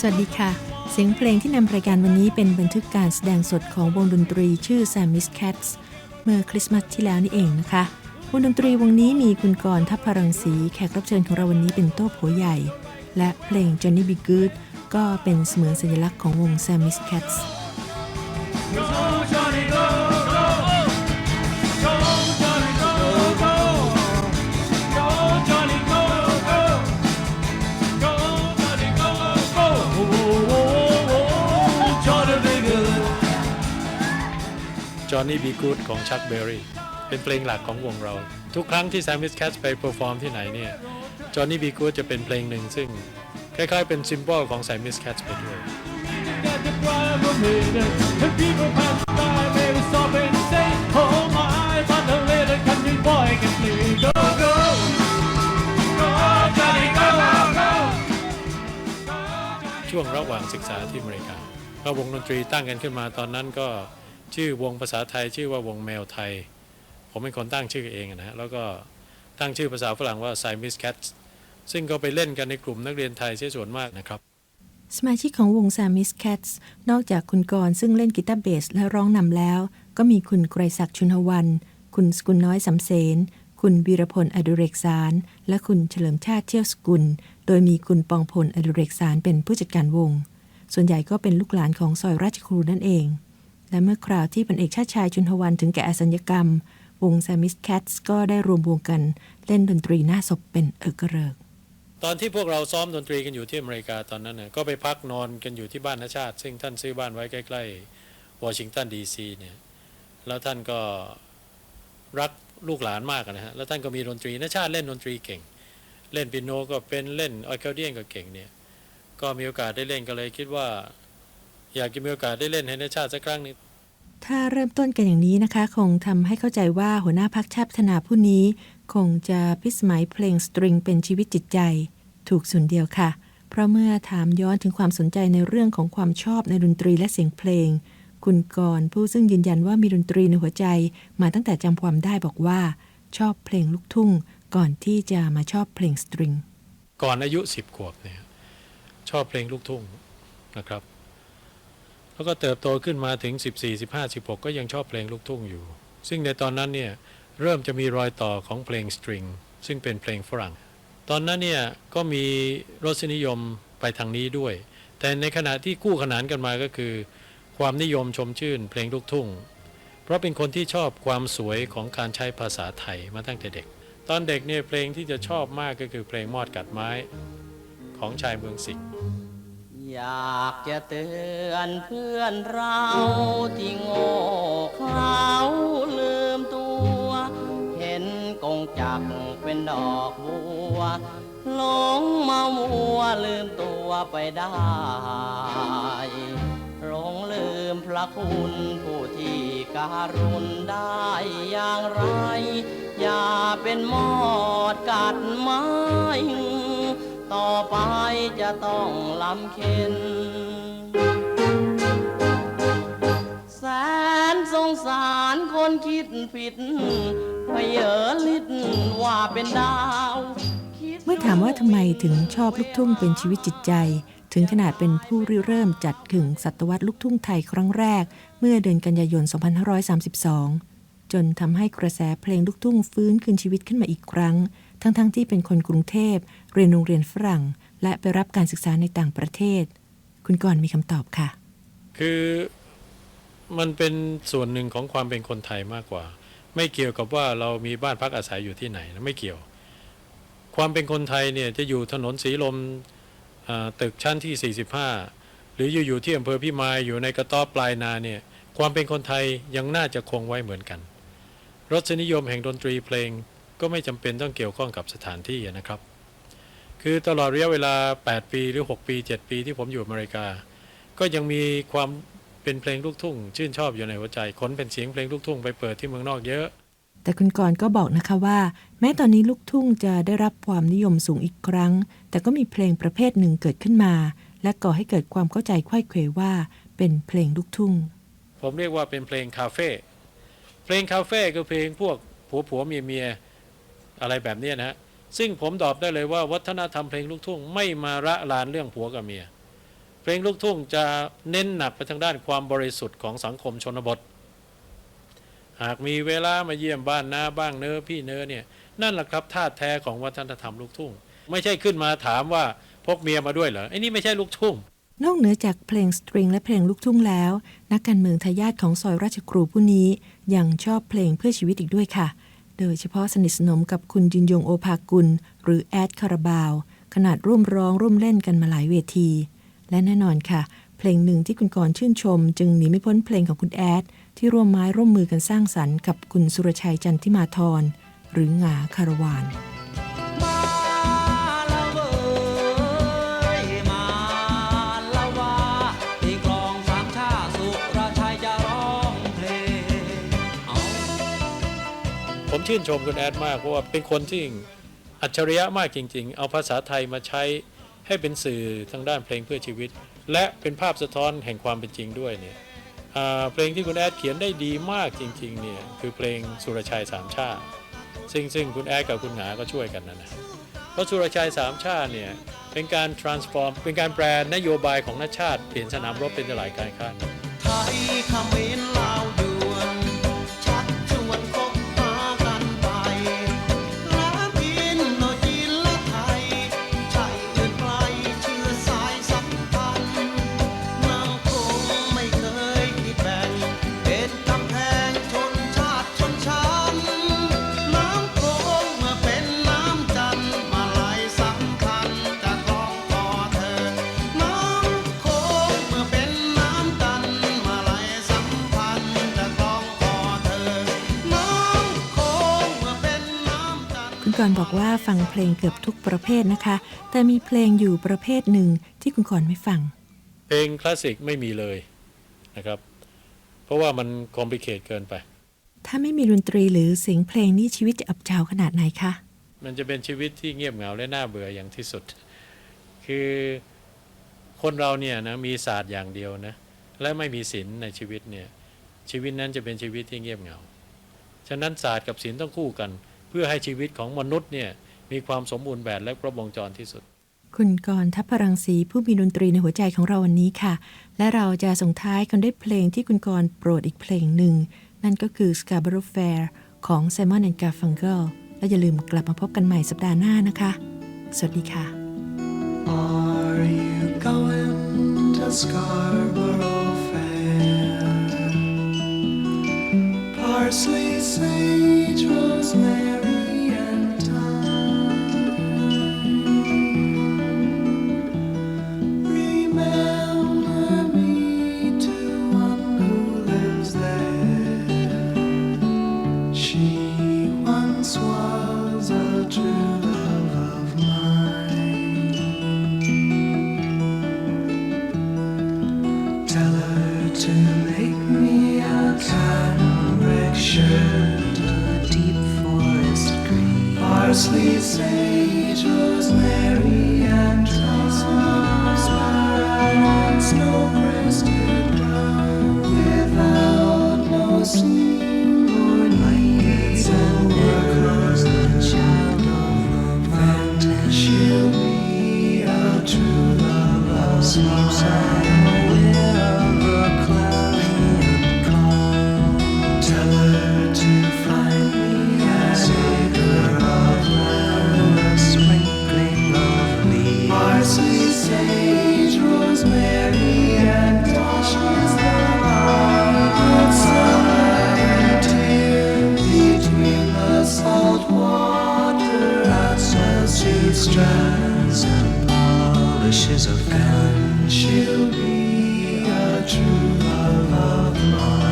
สวัสดีค่ะ เสียงเพลงที่นำรายการวันนี้เป็นบันทึกการแสดงสดของวงดนตรีชื่อ Sammy's Cats เมื่อคริสต์มาสที่แล้วนี่เองนะคะ วงดนตรีวงนี้มีคุณกรทัพพรังสีแขกรับเชิญของเราวันนี้เป็นโต้หัวใหญ่ และเพลง Johnny Be Good ก็เป็นเสมือนสัญลักษณ์ของวง Sammy's Cats Go! จอห์นนี่บีกูดของชักเบอร์รี่เป็นเพลงหลักของวงเรา ทุกครั้งที่แซมมิสแคทไปเปอร์ฟอร์มที่ไหนเนี่ยจอห์นนี่บีกูดจะเป็นเพลงหนึ่งซึ่งคล้ายๆเป็นซิมโบลของแซมมิสแคทไปด้วย ช่วงระหว่างศึกษาที่อเมริกาก็วงดนตรีตั้งกันขึ้นมาตอนนั้นก็ ชื่อวงภาษาไทยชื่อว่าวงแมวไทย ผมเป็นคนตั้งชื่อเองนะฮะแล้วก็ตั้งชื่อภาษาฝรั่งว่า s i m i s Cats ซึ่งก็ไปเล่นกันในกลุ่มนักเรียนไทยเสียส่วนมากนะครับ สมาชิกของวง Sammy's Cats นอกจากคุณกรซึ่งเล่นกีตาร์เบสและร้องนำแล้ว ก็มีคุณไกรศักดิ์ชุนหวัน คุณสกุลน้อยสำเสน คุณวีรพลอดุเรกสาร และคุณเฉลิมชาติเชี่ยวสกุล โดยมีคุณปองพลอดุเรกสารเป็นผู้จัดการวง ส่วนใหญ่ก็เป็นลูกหลานของซอยราชครูนั่นเอง และเมื่อคราวที่พลเอกชาติชายชุนหวันถึงแก่อสัญญกรรม วง Sammy's Cats ก็ได้รวมวงกันเล่นดนตรีหน้าศพเป็นเอกเริก ตอนที่พวกเราซ้อมดนตรีกันอยู่ที่อเมริกาตอนนั้นน่ะก็ไปพักนอนกันอยู่ที่บ้านนาชาติ ซึ่งท่านซื้อบ้านไว้ใกล้ ๆ วอชิงตันดีซีเนี่ยแล้วท่านก็รักลูกหลานมากนะฮะแล้วท่านก็มีดนตรีนาชาติเล่นดนตรีเก่ง เล่นปิโนก็เป็นเล่นออร์เคเดียนก็เก่งเนี่ยก็มีโอกาสได้เล่นก็เลยคิดว่าอยากจะมีโอกาสได้เล่นให้นาชาติสักครั้งนึง ถ้าเริ่มต้นกันอย่างนี้นะคะ คงทำให้เข้าใจว่าหัวหน้าพักชาติพัฒนาผู้นี้ คงจะพิสมัยเพลงสตริงเป็นชีวิตจิตใจ ถูกส่วนเดียวค่ะ เพราะเมื่อถามย้อนถึงความสนใจในเรื่องของความชอบในดนตรีและเสียงเพลง คุณกรณ์ผู้ซึ่งยืนยันว่ามีดนตรีในหัวใจ มาตั้งแต่จำความได้บอกว่า ชอบเพลงลูกทุ่ง ก่อนที่จะมาชอบเพลงสตริง ก่อนอายุสิบขวบเนี่ยชอบเพลงลูกทุ่งนะครับ แล้วก็เติบโตขึ้นมาถึง 14 15 16 ก็ยังชอบเพลงลูกทุ่งอยู่ ซึ่งในตอนนั้นเนี่ยเริ่มจะมีรอยต่อของเพลงสตริงซึ่งเป็นเพลงฝรั่ง ตอนนั้นเนี่ยก็มีรสนิยมไปทางนี้ด้วย แต่ในขณะที่คู่ขนานกันมาก็คือ ความนิยมชมชื่นเพลงลูกทุ่ง เพราะเป็นคนที่ชอบความสวยของการใช้ภาษาไทยมาตั้งแต่เด็ก ตอนเด็กเนี่ยเพลงที่จะชอบมากก็คือเพลงมอดกัดไม้ของชายเมืองสิงห์ อยากจะเตือนเพื่อนเราที่โง่เขาลืมตัว เห็นกงจักเป็นดอกบัวหลงมามัวลืมตัวไปได้หลงลืมพระคุณผู้ที่การุณได้อย่างไร อย่าเป็นมอดกัดไม้ ไปจะต้องลำเค็น แสนสงสารคนคิดผิดพเยอลิดว่าเป็นดาว เมื่อถามว่าทำไมถึงชอบลูกทุ่งเป็นชีวิตจิตใจ ถึงขนาดเป็นผู้ริเริ่มจัดถึงศตวรรษลูกทุ่งไทยครั้งแรก เมื่อเดือนกันยายน 2532 จนทำให้กระแสเพลงลูกทุ่งฟื้นคืนชีวิตขึ้นมาอีกครั้งทั้งๆทที่เป็นคนกรุงเทพ เรียนโรงเรียนฝรั่ง และไปรับการศึกษาในต่างประเทศ คุณกรณ์มีคำตอบค่ะ คือมันเป็นส่วนหนึ่งของความเป็นคนไทยมากกว่า ไม่เกี่ยวกับว่าเรามีบ้านพักอาศัยอยู่ที่ไหนนะไม่เกี่ยว ความเป็นคนไทยเนี่ยจะอยู่ถนนสีลมตึกชั้นที่ 45 หรืออยู่อยู่ที่อำเภอพิมายอยู่ในกระต๊อบปลายนาเนี่ยความเป็นคนไทยยังน่าจะคงไว้เหมือนกันรสนิยมแห่งดนตรีเพลงก็ไม่จำเป็นต้องเกี่ยวข้องกับสถานที่นะครับ คือตลอดระยะเวลา 8 ปีหรือ 6 ปี 7 ปีที่ผมอยู่อเมริกา ก็ยังมีความเป็นเพลงลูกทุ่ง ชื่นชอบอยู่ในหัวใจขนเป็นเสียงเพลงลูกทุ่งไปเปิดที่เมืองนอกเยอะ แต่คุณกรณ์ก็บอกนะคะว่า แม้ตอนนี้ลูกทุ่งจะได้รับความนิยมสูงอีกครั้ง แต่ก็มีเพลงประเภทหนึ่งเกิดขึ้นมา และก่อให้เกิดความเข้าใจไขว้เขวว่า เป็นเพลงลูกทุ่ง ผมเรียกว่าเป็นเพลงคาเฟ่เพลงคาเฟ่ก็เพลงพวกผัวผัวเมียเมียอะไรแบบเนี้ยนะฮะ ซึ่งผมตอบได้เลยว่าวัฒนธรรมเพลงลูกทุ่งไม่มาระลานเรื่องผัวกับเมีย เพลงลูกทุ่งจะเน้นหนักไปทางด้านความบริสุทธิ์ของสังคมชนบท หากมีเวลามาเยี่ยมบ้านนาบ้างเนอพี่เนอเนี่ยนั่นแหละครับธาตุแท้ของวัฒนธรรมลูกทุ่ง ไม่ใช่ขึ้นมาถามว่าพกเมียมาด้วยเหรอไอ้นี่ไม่ใช่ลูกทุ่งนอกเหนือจากเพลงสตริงและเพลงลูกทุ่งแล้ว นักการเมืองทายาทของซอยราชครูผู้นี้ยังชอบเพลงเพื่อชีวิตอีกด้วยค่ะ โดยเฉพาะสนิทสนมกับคุณยินยงโอภากุล หรือแอดคาราบาว ขนาดร่วมร้องร่วมเล่นกันมาหลายเวที และแน่นอนค่ะ เพลงหนึ่งที่คุณกรชื่นชม จึงหนีไม่พ้นเพลงของคุณแอด ที่ร่วมไม้ร่วมมือกันสร้างสรรค์กับคุณสุรชัยจันทิมาธรหรือหงาคารวาน ผมชื่นชมคุณแอดมากเพราะว่าเป็นคนที่อัจฉริยะมากจริง ๆ เอาภาษาไทยมาใช้ให้เป็นสื่อทางด้านเพลงเพื่อชีวิต และเป็นภาพสะท้อนแห่งความเป็นจริงด้วยเนี่ยเพลงที่คุณแอดเขียนได้ดีมากจริงๆเนี่ยคือเพลงสุรชัยสามชาติซึ่งซึ่งคุณแอดกับคุณหงาก็ช่วยกันนะนะเพราะสุรชัยสามชาติเนี่ยเป็นการ transform เป็นการแปลนโยบายของนาชาติเปลี่ยนสนามรบเป็นสลายการค้า กรณ์บอกว่าฟังเพลงเกือบทุกประเภทนะคะ แต่มีเพลงอยู่ประเภทหนึ่งที่คุณกรณ์ไม่ฟัง เพลงคลาสสิกไม่มีเลยนะครับ เพราะว่ามันคอมพลีเคทเกินไป ถ้าไม่มีดนตรีหรือเสียงเพลงนี่ชีวิตจะอับเฉาขนาดไหนคะ มันจะเป็นชีวิตที่เงียบเหงาและน่าเบื่ออย่างที่สุด คือคนเราเนี่ยนะมีศาสตร์อย่างเดียวนะ และไม่มีศีลในชีวิตเนี่ยชีวิตนั้นจะเป็นชีวิตที่เงียบเหงา ฉะนั้นศาสตร์กับศีลต้องคู่กันเพื่อให้ชีวิตของมนุษย์เนี่ยมีความสมบูรณ์แบบและครบวงจรที่สุด คุณกรณ์ทัพพรังสีผู้มีดนตรีในหัวใจของเราวันนี้ค่ะ และเราจะส่งท้ายกันด้วยเพลงที่คุณกรณ์โปรดอีกเพลงหนึ่ง นั่นก็คือ Scarborough Fair ของ Simon and Garfunkel และอย่าลืมกลับมาพบกันใหม่สัปดาห์หน้านะคะ สวัสดีค่ะ Are you going to Scarborough Fair? Parsley, sage, rosemary, to make me a tartaric shirt, a deep forest green, parsley, sage, rosemary, and thyme, spiral on snow-crested ground, without no sleep. strands and polishes of gun, she'll be a true love of mine.